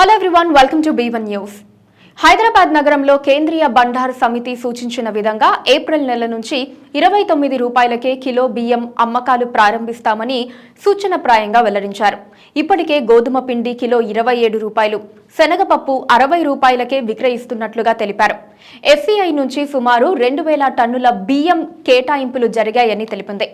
Hello everyone welcome to B news Hyderabad నగరంలో కేంద్రీయ బండార్ సమితి సూచించిన విధంగా ఏప్రిల్ నెల నుంచి ఇరవై తొమ్మిది రూపాయలకే కిలో బియ్యం అమ్మకాలు ప్రారంభిస్తామని సూచనప్రాయంగా వెల్లడించారు. ఇప్పటికే గోధుమ పిండి కిలో ఇరవై ఏడు రూపాయలు శనగపప్పు అరవై రూపాయలకే విక్రయిస్తున్నట్లుగా తెలిపారు. ఎఫ్సీఐ నుంచి సుమారు రెండు వేల టన్నుల బియ్యం కేటాయింపులు జరిగాయని తెలిపింది.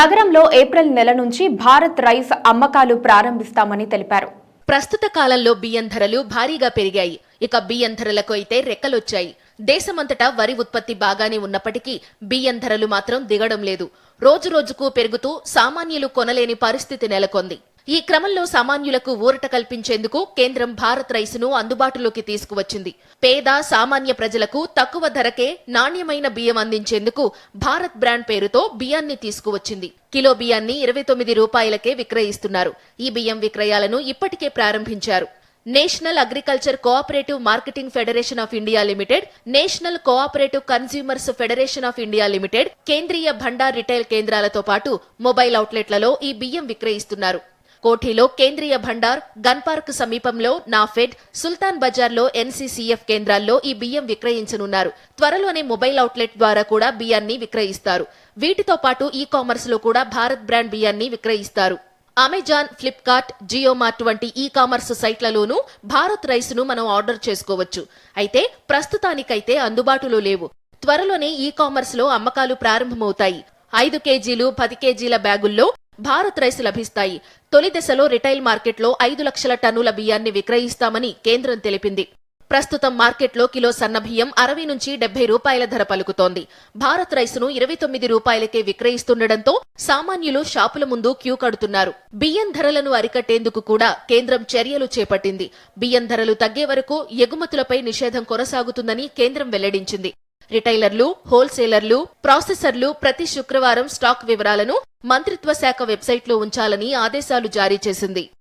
నగరంలో ఏప్రిల్ నెల నుంచి భారత్ రైస్ అమ్మకాలు ప్రారంభిస్తామని తెలిపారు. ప్రస్తుత కాలంలో బియ్యం ధరలు భారీగా పెరిగాయి. ఇక బియ్యం ధరలకు అయితే రెక్కలొచ్చాయి. దేశమంతటా వరి ఉత్పత్తి బాగానే ఉన్నప్పటికీ బియ్యం ధరలు మాత్రం దిగడం లేదు. రోజు రోజుకు పెరుగుతూ సామాన్యులు కొనలేని పరిస్థితి నెలకొంది. ఈ క్రమంలో సామాన్యులకు ఊరట కల్పించేందుకు కేంద్రం భారత్ రైసును అందుబాటులోకి తీసుకువచ్చింది. పేద సామాన్య ప్రజలకు తక్కువ ధరకే నాణ్యమైన బియ్యం అందించేందుకు భారత్ బ్రాండ్ పేరుతో బియ్యాన్ని తీసుకువచ్చింది. కిలో బియ్యాన్ని ఇరవై తొమ్మిది రూపాయలకే విక్రయిస్తున్నారు. ఈ బియ్యం విక్రయాలను ఇప్పటికే ప్రారంభించారు. National agriculture cooperative marketing federation of India limited national cooperative consumers federation of India limited Kendriya Bhandar retail కేంద్రాలతో పాటు మొబైల్ అవుట్లెట్లలో ఈ బియ్యం విక్రయిస్తున్నారు. కోఠీలో కేంద్రీయ భండార్ గన్ పార్క్ సమీపంలో నాఫెడ్ సుల్తాన్ బజార్లో ఎన్సీసీఎఫ్ కేంద్రాల్లో ఈ బియ్యం విక్రయించనున్నారు. త్వరలోనే మొబైల్ అవుట్లెట్ ద్వారా కూడా బియ్యాన్ని విక్రయిస్తారు. వీటితో పాటు ఈ కామర్స్లో కూడా భారత్ బ్రాండ్ బియ్యాన్ని విక్రయిస్తారు. అమెజాన్ ఫ్లిప్కార్ట్ జియోమార్ట్ వంటి ఈ కామర్స్ సైట్లలోనూ భారత్ రైస్ను మనం ఆర్డర్ చేసుకోవచ్చు. అయితే ప్రస్తుతానికైతే అందుబాటులో లేవు. త్వరలోనే ఈ కామర్స్లో అమ్మకాలు ప్రారంభమవుతాయి. ఐదు కేజీలు పది కేజీల బ్యాగుల్లో భారత్ రైస్ లభిస్తాయి. తొలి దశలో రిటైల్ మార్కెట్లో ఐదు లక్షల టన్నుల బియ్యాన్ని విక్రయిస్తామని కేంద్రం తెలిపింది. ప్రస్తుతం మార్కెట్లో కిలో సన్న బియ్యం అరవై నుంచి డెబ్బై రూపాయల ధర పలుకుతోంది. భారత్ రైసును ఇరవై తొమ్మిది రూపాయలకే విక్రయిస్తుండటంతో సామాన్యులు షాపుల ముందు క్యూ కడుతున్నారు. బియ్యం ధరలను అరికట్టేందుకు కూడా కేంద్రం చర్యలు చేపట్టింది. బియ్యం ధరలు తగ్గే వరకు ఎగుమతులపై నిషేధం కొనసాగుతుందని కేంద్రం వెల్లడించింది. రిటైలర్లు హోల్సేలర్లు ప్రాసెసర్లు ప్రతి శుక్రవారం స్టాక్ వివరాలను మంత్రిత్వ శాఖ వెబ్సైట్లో ఉంచాలని ఆదేశాలు జారీ చేసింది.